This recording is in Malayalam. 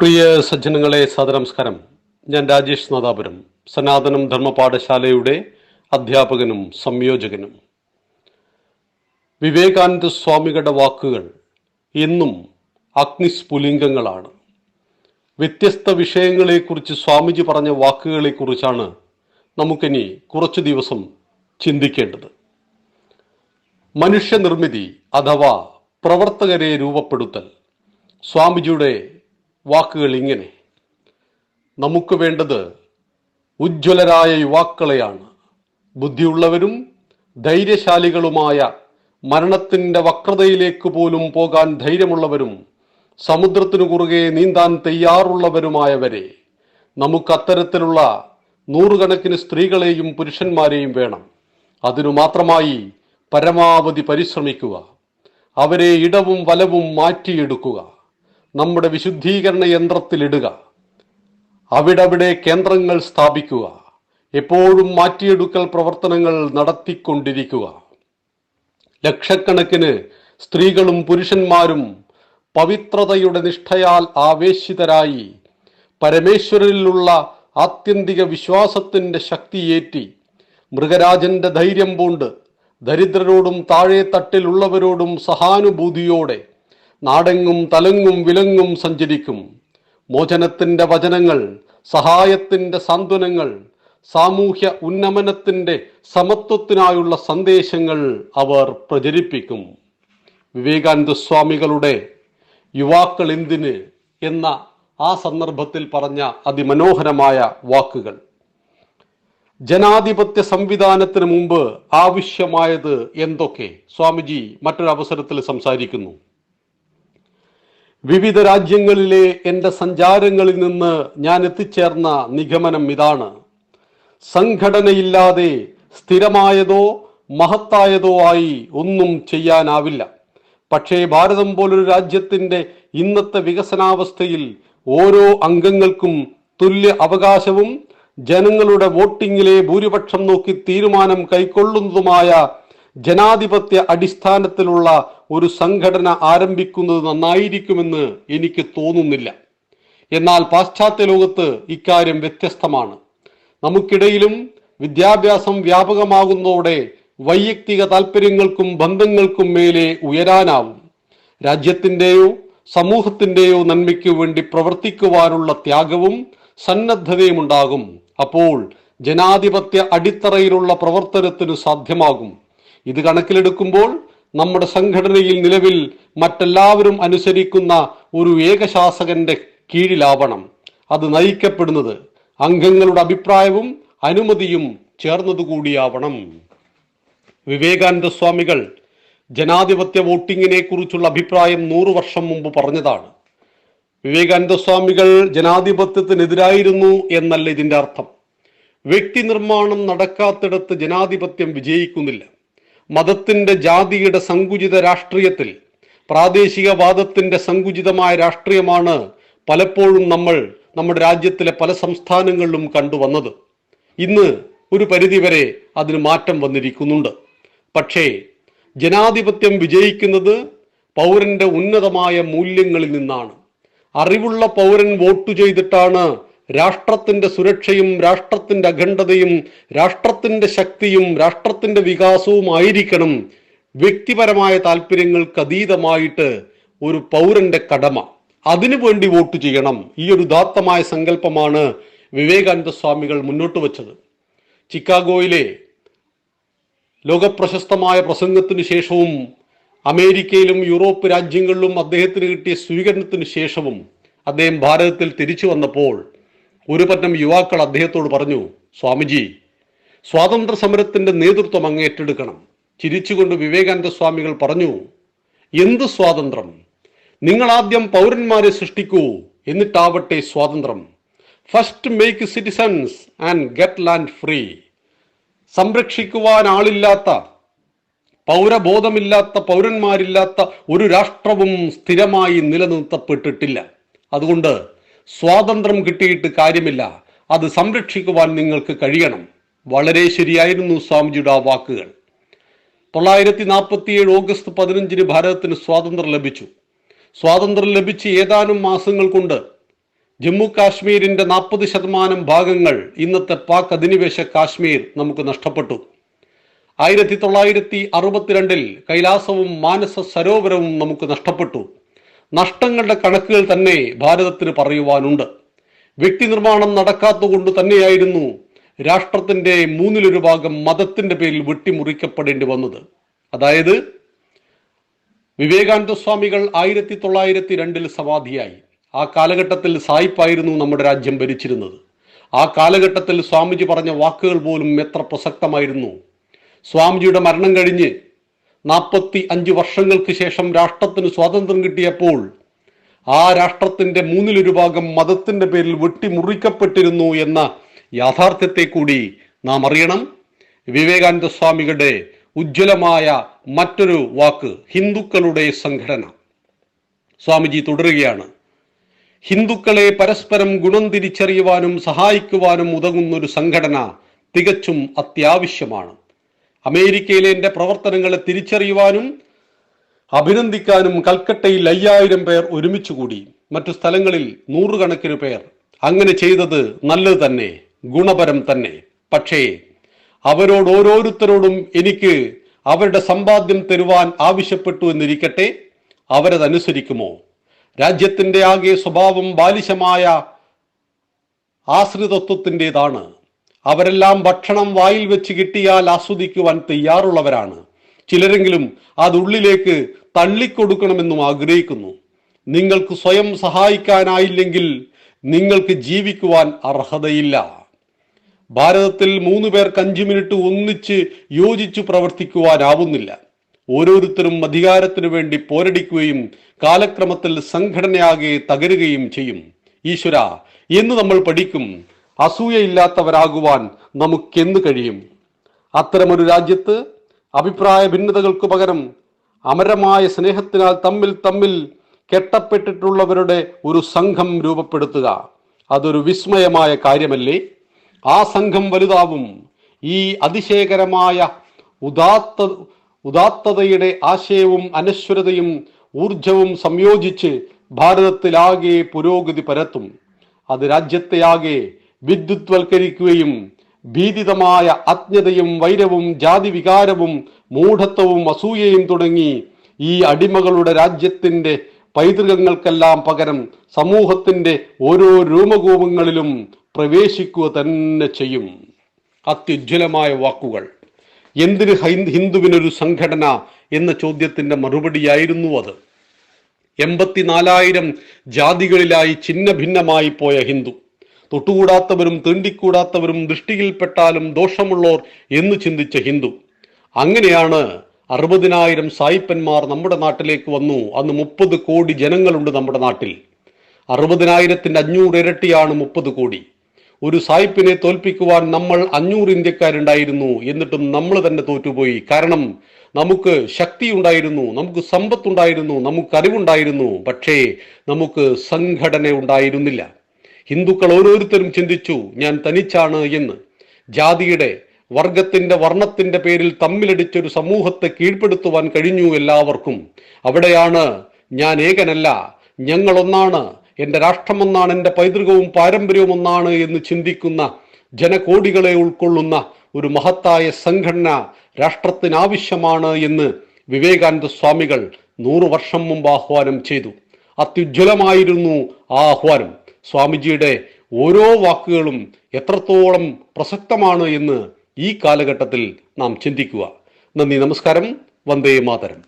പ്രിയ സജ്ജനങ്ങളെ സദനമസ്കാരം ഞാൻ രാജേഷ് നദാപുരം സനാതനം ധർമ്മപാഠശാലയുടെ അധ്യാപകനും സംയോജകനും. വിവേകാനന്ദ സ്വാമികളുടെ വാക്കുകൾ എന്നും അഗ്നിസ്ഫുലിംഗങ്ങളാണ്. വ്യത്യസ്ത വിഷയങ്ങളെക്കുറിച്ച് സ്വാമിജി പറഞ്ഞ വാക്കുകളെക്കുറിച്ചാണ് നമുക്കിനി കുറച്ചു ദിവസം ചിന്തിക്കേണ്ടത്. മനുഷ്യനിർമ്മിതി അഥവാ പ്രവർത്തകരെ രൂപപ്പെടുത്തൽ സ്വാമിജിയുടെ വാക്കുകൾ ഇങ്ങനെ. നമുക്ക് വേണ്ടത് ഉജ്ജ്വലരായ യുവാക്കളെയാണ്. ബുദ്ധിയുള്ളവരും ധൈര്യശാലികളുമായ മരണത്തിന്റെ വക്രതയിലേക്ക് പോലും പോകാൻ ധൈര്യമുള്ളവരും സമുദ്രത്തിനു കുറുകെ നീന്താൻ തയ്യാറുള്ളവരുമായവരെ നമുക്ക് അത്തരത്തിലുള്ള നൂറുകണക്കിന് സ്ത്രീകളെയും പുരുഷന്മാരെയും വേണം. അതിനു മാത്രമായി പരമാവധി പരിശ്രമിക്കുക. അവരെ ഇടവും വലവും മാറ്റിയെടുക്കുക. നമ്മുടെ വിശുദ്ധീകരണ യന്ത്രത്തിലിടുക. അവിടവിടെ കേന്ദ്രങ്ങൾ സ്ഥാപിക്കുക. എപ്പോഴും മാറ്റിയെടുക്കൽ പ്രവർത്തനങ്ങൾ നടത്തിക്കൊണ്ടിരിക്കുക. ലക്ഷക്കണക്കിന് സ്ത്രീകളും പുരുഷന്മാരും പവിത്രതയുടെ നിഷ്ഠയാൽ ആവേശിതരായി പരമേശ്വരനിലുള്ള ആത്യന്തിക വിശ്വാസത്തിന്റെ ശക്തിയേറ്റി മൃഗരാജന്റെ ധൈര്യം പൂണ്ട് ദരിദ്രരോടും താഴെ തട്ടിലുള്ളവരോടും സഹാനുഭൂതിയോടെ നാടെങ്ങും തലങ്ങും വിലങ്ങും സഞ്ചരിക്കും. മോചനത്തിന്റെ വചനങ്ങൾ സഹായത്തിന്റെ സാന്ത്വനങ്ങൾ സാമൂഹ്യ ഉന്നമനത്തിന്റെ സമത്വത്തിനായുള്ള സന്ദേശങ്ങൾ അവർ പ്രചരിപ്പിക്കും. വിവേകാനന്ദ സ്വാമികളുടെ യുവാക്കൾ എന്തിന് എന്ന ആ സന്ദർഭത്തിൽ പറഞ്ഞ അതിമനോഹരമായ വാക്കുകൾ. ജനാധിപത്യ സംവിധാനത്തിന് മുമ്പ് ആവശ്യമായത് എന്തൊക്കെ? സ്വാമിജി മറ്റൊരവസരത്തിൽ സംസാരിക്കുന്നു. വിവിധ രാജ്യങ്ങളിലെ എന്റെ സഞ്ചാരങ്ങളിൽ നിന്ന് ഞാൻ എത്തിച്ചേർന്ന നിഗമനം ഇതാണ്. സംഘടനയില്ലാതെ സ്ഥിരമായതോ മഹത്തായതോ ആയി ഒന്നും ചെയ്യാനാവില്ല. പക്ഷേ ഭാരതം പോലൊരു രാജ്യത്തിന്റെ ഇന്നത്തെ വികസനാവസ്ഥയിൽ ഓരോ അംഗങ്ങൾക്കും തുല്യ അവകാശവും ജനങ്ങളുടെ വോട്ടിങ്ങിലെ ഭൂരിപക്ഷം നോക്കി തീരുമാനം കൈക്കൊള്ളുന്നതുമായ ജനാധിപത്യ അടിസ്ഥാനത്തിലുള്ള ഒരു സംഘടന ആരംഭിക്കുന്നത് നന്നായിരിക്കുമെന്ന് എനിക്ക് തോന്നുന്നില്ല. എന്നാൽ പാശ്ചാത്യ ലോകത്ത് ഇക്കാര്യം വ്യത്യസ്തമാണ്. നമുക്കിടയിലും വിദ്യാഭ്യാസം വ്യാപകമാകുന്നതോടെ വൈയക്തിക താല്പര്യങ്ങൾക്കും ബന്ധങ്ങൾക്കും മേലെ ഉയരാനാവും. രാജ്യത്തിന്റെയോ സമൂഹത്തിന്റെയോ നന്മയ്ക്കു വേണ്ടി പ്രവർത്തിക്കുവാനുള്ള ത്യാഗവും സന്നദ്ധതയും ഉണ്ടാകും. അപ്പോൾ ജനാധിപത്യ അടിത്തറയിലുള്ള പ്രവർത്തനത്തിനു സാധ്യമാകും. ഇത് കണക്കിലെടുക്കുമ്പോൾ നമ്മുടെ സംഘടനയിൽ നിലവിൽ മറ്റെല്ലാവരും അനുസരിക്കുന്ന ഒരു ഏകശാസകന്റെ കീഴിലാവണം. അത് നയിക്കപ്പെടുന്നത് അംഗങ്ങളുടെ അഭിപ്രായവും അനുമതിയും ചേർന്നതുകൂടിയാവണം. വിവേകാനന്ദ സ്വാമികൾ ജനാധിപത്യ വോട്ടിങ്ങിനെ കുറിച്ചുള്ള അഭിപ്രായം നൂറു വർഷം മുമ്പ് പറഞ്ഞതാണ്. വിവേകാനന്ദ സ്വാമികൾ ജനാധിപത്യത്തിനെതിരായിരുന്നു എന്നല്ല ഇതിന്റെ അർത്ഥം. വ്യക്തി നിർമ്മാണം നടക്കാത്തിടത്ത് ജനാധിപത്യം വിജയിക്കുന്നില്ല. മതത്തിന്റെ ജാതിയുടെ സങ്കുചിത രാഷ്ട്രീയത്തിൽ പ്രാദേശികവാദത്തിന്റെ സങ്കുചിതമായ രാഷ്ട്രീയമാണ് പലപ്പോഴും നമ്മൾ നമ്മുടെ രാജ്യത്തിലെ പല സംസ്ഥാനങ്ങളിലും കണ്ടുവന്നത്. ഇന്ന് ഒരു പരിധിവരെ അതിന് മാറ്റം വന്നിരിക്കുന്നുണ്ട്. പക്ഷേ ജനാധിപത്യം വിജയിക്കുന്നത് പൗരന്റെ ഉന്നതമായ മൂല്യങ്ങളിൽ നിന്നാണ്. അറിവുള്ള പൗരൻ വോട്ട് ചെയ്തിട്ടാണ് രാഷ്ട്രത്തിന്റെ സുരക്ഷയും രാഷ്ട്രത്തിന്റെ അഖണ്ഡതയും രാഷ്ട്രത്തിന്റെ ശക്തിയും രാഷ്ട്രത്തിന്റെ വികാസവും ആയിരിക്കണം. വ്യക്തിപരമായ താല്പര്യങ്ങൾക്ക് അതീതമായിട്ട് ഒരു പൗരന്റെ കടമ. അതിനു വേണ്ടി വോട്ട് ചെയ്യണം. ഈ ഒരു ഉദാത്തമായ സങ്കല്പമാണ് വിവേകാനന്ദ സ്വാമികൾ മുന്നോട്ട് വച്ചത്. ചിക്കാഗോയിലെ ലോകപ്രശസ്തമായ പ്രസംഗത്തിനു ശേഷവും അമേരിക്കയിലും യൂറോപ്പ് രാജ്യങ്ങളിലും അദ്ദേഹത്തിന് കിട്ടിയ സ്വീകരണത്തിന് ശേഷവും അദ്ദേഹം ഭാരതത്തിൽ തിരിച്ചു വന്നപ്പോൾ ഒരു പറ്റം യുവാക്കൾ അദ്ദേഹത്തോട് പറഞ്ഞു സ്വാമിജി സ്വാതന്ത്ര്യ സമരത്തിന്റെ നേതൃത്വം അങ്ങ് ഏറ്റെടുക്കണം. ചിരിച്ചുകൊണ്ട് വിവേകാനന്ദ സ്വാമികൾ പറഞ്ഞു എന്ത് സ്വാതന്ത്ര്യം? നിങ്ങൾ ആദ്യം പൗരന്മാരെ സൃഷ്ടിക്കൂ എന്നിട്ടാവട്ടെ സ്വാതന്ത്ര്യം. First make citizens and get land free സംരക്ഷിക്കുവാൻ ആളില്ലാത്ത പൗരബോധമില്ലാത്ത പൗരന്മാരില്ലാത്ത ഒരു രാഷ്ട്രവും സ്ഥിരമായി നിലനിർത്തപ്പെട്ടിട്ടില്ല. അതുകൊണ്ട് സ്വാതന്ത്ര്യം കിട്ടിയിട്ട് കാര്യമില്ല. അത് സംരക്ഷിക്കുവാൻ നിങ്ങൾക്ക് കഴിയണം. വളരെ ശരിയായിരുന്നു സ്വാമിജിയുടെ ആ വാക്കുകൾ. തൊള്ളായിരത്തി നാൽപ്പത്തിയേഴ് ഓഗസ്റ്റ് പതിനഞ്ചിന് ഭാരതത്തിന് സ്വാതന്ത്ര്യം ലഭിച്ചു. സ്വാതന്ത്ര്യം ലഭിച്ച് ഏതാനും മാസങ്ങൾ കൊണ്ട് ജമ്മു കാശ്മീരിന്റെ നാൽപ്പത് ശതമാനം ഭാഗങ്ങൾ ഇന്നത്തെ പാക് അധിനിവേശ കാശ്മീർ നമുക്ക് നഷ്ടപ്പെട്ടു. ആയിരത്തി തൊള്ളായിരത്തി അറുപത്തിരണ്ടിൽ കൈലാസവും മാനസ സരോവരവും നമുക്ക് നഷ്ടപ്പെട്ടു. നഷ്ടങ്ങളുടെ കണക്കുകൾ തന്നെ ഭാരതത്തിന് പറയുവാനുണ്ട്. വ്യക്തി നിർമ്മാണം നടക്കാത്തതുകൊണ്ട് തന്നെയായിരുന്നു രാഷ്ട്രത്തിന്റെ മൂന്നിലൊരു ഭാഗം മതത്തിന്റെ പേരിൽ വെട്ടിമുറിക്കപ്പെടേണ്ടി വന്നത്. അതായത് വിവേകാനന്ദ സ്വാമികൾ ആയിരത്തി തൊള്ളായിരത്തി രണ്ടിൽ സമാധിയായി. ആ കാലഘട്ടത്തിൽ സായിപ്പായിരുന്നു നമ്മുടെ രാജ്യം ഭരിച്ചിരുന്നത്. ആ കാലഘട്ടത്തിൽ സ്വാമിജി പറഞ്ഞ വാക്കുകൾ പോലും എത്ര പ്രസക്തമായിരുന്നു. സ്വാമിജിയുടെ മരണം കഴിഞ്ഞ് നാൽപ്പത്തി അഞ്ച് വർഷങ്ങൾക്ക് ശേഷം രാഷ്ട്രത്തിന് സ്വാതന്ത്ര്യം കിട്ടിയപ്പോൾ ആ രാഷ്ട്രത്തിന്റെ മൂന്നിലൊരു ഭാഗം മതത്തിന്റെ പേരിൽ വെട്ടിമുറിക്കപ്പെട്ടിരുന്നു എന്ന യാഥാർത്ഥ്യത്തെ കൂടി നാം അറിയണം. വിവേകാനന്ദ സ്വാമികളുടെ ഉജ്ജ്വലമായ മറ്റൊരു വാക്ക് ഹിന്ദുക്കളുടെ സംഘടന. സ്വാമിജി തുടരുകയാണ്. ഹിന്ദുക്കളെ പരസ്പരം ഗുണം തിരിച്ചറിയുവാനും സഹായിക്കുവാനും ഉതകുന്ന ഒരു സംഘടന തികച്ചും അത്യാവശ്യമാണ്. അമേരിക്കയിലെ എന്റെ പ്രവർത്തനങ്ങളെ തിരിച്ചറിയുവാനും അഭിനന്ദിക്കാനും കൽക്കട്ടയിൽ അയ്യായിരം പേർ ഒരുമിച്ച് കൂടി മറ്റു സ്ഥലങ്ങളിൽ നൂറുകണക്കിന് പേർ. അങ്ങനെ ചെയ്തത് നല്ലത് തന്നെ ഗുണപരം തന്നെ. പക്ഷേ അവരോട് ഓരോരുത്തരോടും എനിക്ക് അവരുടെ സമ്പാദ്യം തരുവാൻ ആവശ്യപ്പെട്ടു എന്നിരിക്കട്ടെ അവരതനുസരിക്കുമോ? രാജ്യത്തിന്റെ ആകെ സ്വഭാവം ബാലിശമായ ആശ്രിതത്വത്തിന്റെതാണ്. അവരെല്ലാം ഭക്ഷണം വായിൽ വെച്ച് കിട്ടിയാൽ ആസ്വദിക്കുവാൻ തയ്യാറുള്ളവരാണ്. ചിലരെങ്കിലും അത് ഉള്ളിലേക്ക് തള്ളിക്കൊടുക്കണമെന്നും ആഗ്രഹിക്കുന്നു. നിങ്ങൾക്ക് സ്വയം സഹായിക്കാനായില്ലെങ്കിൽ നിങ്ങൾക്ക് ജീവിക്കുവാൻ അർഹതയില്ല. ഭാരതത്തിൽ മൂന്ന് പേർക്ക് അഞ്ചു മിനിറ്റ് ഒന്നിച്ച് യോജിച്ചു പ്രവർത്തിക്കുവാനാവുന്നില്ല. ഓരോരുത്തരും അധികാരത്തിനു വേണ്ടി പോരടിക്കുകയും കാലക്രമത്തിൽ സംഘടനയാകെ തകരുകയും ചെയ്യും. ഈശ്വര എന്ന് നമ്മൾ പഠിക്കും. അസൂയയില്ലാത്തവരാകുവാൻ നമുക്കെന്ന് കഴിയും. അത്തരമൊരു രാജ്യത്ത് അഭിപ്രായ ഭിന്നതകൾക്ക് പകരം അമരമായ സ്നേഹത്തിനാൽ തമ്മിൽ തമ്മിൽ കെട്ടപ്പെട്ടിട്ടുള്ളവരുടെ ഒരു സംഘം രൂപപ്പെടുത്തുക. അതൊരു വിസ്മയമായ കാര്യമല്ലേ? ആ സംഘം വലുതാവും. ഈ അതിശയകരമായ ഉദാത്ത ഉദാത്തതയുടെ ആശയവും അനശ്വരതയും ഊർജവും സംയോജിച്ച് ഭാരതത്തിലാകെ പുരോഗതി പരത്തും. അത് രാജ്യത്തെ രാജ്യത്തെയാകെ വിദ്യുത്വൽക്കരിക്കുകയും ഭീതിതമായ അജ്ഞതയും വൈരവും ജാതി വികാരവും മൂഢത്വവും അസൂയയും തുടങ്ങി ഈ അടിമകളുടെ രാജ്യത്തിന്റെ പൈതൃകങ്ങൾക്കെല്ലാം പകരം സമൂഹത്തിന്റെ ഓരോ രൂപകൂപങ്ങളിലും പ്രവേശിക്കുക തന്നെ ചെയ്യും. അത്യുജ്വലമായ വാക്കുകൾ. എന്തിന് ഹിന്ദുവിനൊരു സംഘടന എന്ന ചോദ്യത്തിന്റെ മറുപടിയായിരുന്നു അത്? എൺപത്തിനാലായിരം ജാതികളിലായി ഛിന്ന ഭിന്നമായി പോയ ഹിന്ദു. തൊട്ടുകൂടാത്തവരും തീണ്ടിക്കൂടാത്തവരും ദൃഷ്ടിയിൽപ്പെട്ടാലും ദോഷമുള്ളോർ എന്ന് ചിന്തിച്ച ഹിന്ദു. അങ്ങനെയാണ് അറുപതിനായിരം സായിപ്പന്മാർ നമ്മുടെ നാട്ടിലേക്ക് വന്നു. അന്ന് മുപ്പത് കോടി ജനങ്ങളുണ്ട് നമ്മുടെ നാട്ടിൽ. അറുപതിനായിരത്തിന്റെ അഞ്ഞൂറ് ഇരട്ടിയാണ് മുപ്പത് കോടി. ഒരു സായിപ്പിനെ തോൽപ്പിക്കുവാൻ നമ്മൾ അഞ്ഞൂറ് ഇന്ത്യക്കാരുണ്ടായിരുന്നു. എന്നിട്ടും നമ്മൾ തന്നെ തോറ്റുപോയി. കാരണം നമുക്ക് ശക്തി ഉണ്ടായിരുന്നു നമുക്ക് സമ്പത്തുണ്ടായിരുന്നു നമുക്ക് അറിവുണ്ടായിരുന്നു. പക്ഷേ നമുക്ക് സംഘടന ഉണ്ടായിരുന്നില്ല ഹിന്ദുക്കൾ ഓരോരുത്തരും ചിന്തിച്ചു ഞാൻ തനിച്ചാണ് എന്ന്. ജാതിയുടെ വർഗത്തിന്റെ വർണത്തിന്റെ പേരിൽ തമ്മിലടിച്ചൊരു സമൂഹത്തെ കീഴ്പ്പെടുത്തുവാൻ കഴിഞ്ഞു എല്ലാവർക്കും. അവിടെയാണ് ഞാൻ ഏകനല്ല ഞങ്ങൾ ഒന്നാണ് എന്റെ രാഷ്ട്രമൊന്നാണ് എന്റെ പൈതൃകവും പാരമ്പര്യവും ഒന്നാണ് എന്ന് ചിന്തിക്കുന്ന ജനകോടികളെ ഉൾക്കൊള്ളുന്ന ഒരു മഹത്തായ സംഘടന രാഷ്ട്രത്തിനാവശ്യമാണ് എന്ന് വിവേകാനന്ദ സ്വാമികൾ നൂറു വർഷം മുമ്പ് ആഹ്വാനം ചെയ്തു. അത്യുജ്വലമായിരുന്നു ആ ആഹ്വാനം. സ്വാമിജിയുടെ ഓരോ വാക്കുകളും എത്രത്തോളം പ്രസക്തമാണ് എന്ന് ഈ കാലഘട്ടത്തിൽ നാം ചിന്തിക്കുക. നന്ദി നമസ്കാരം. വന്ദേ മാതരം.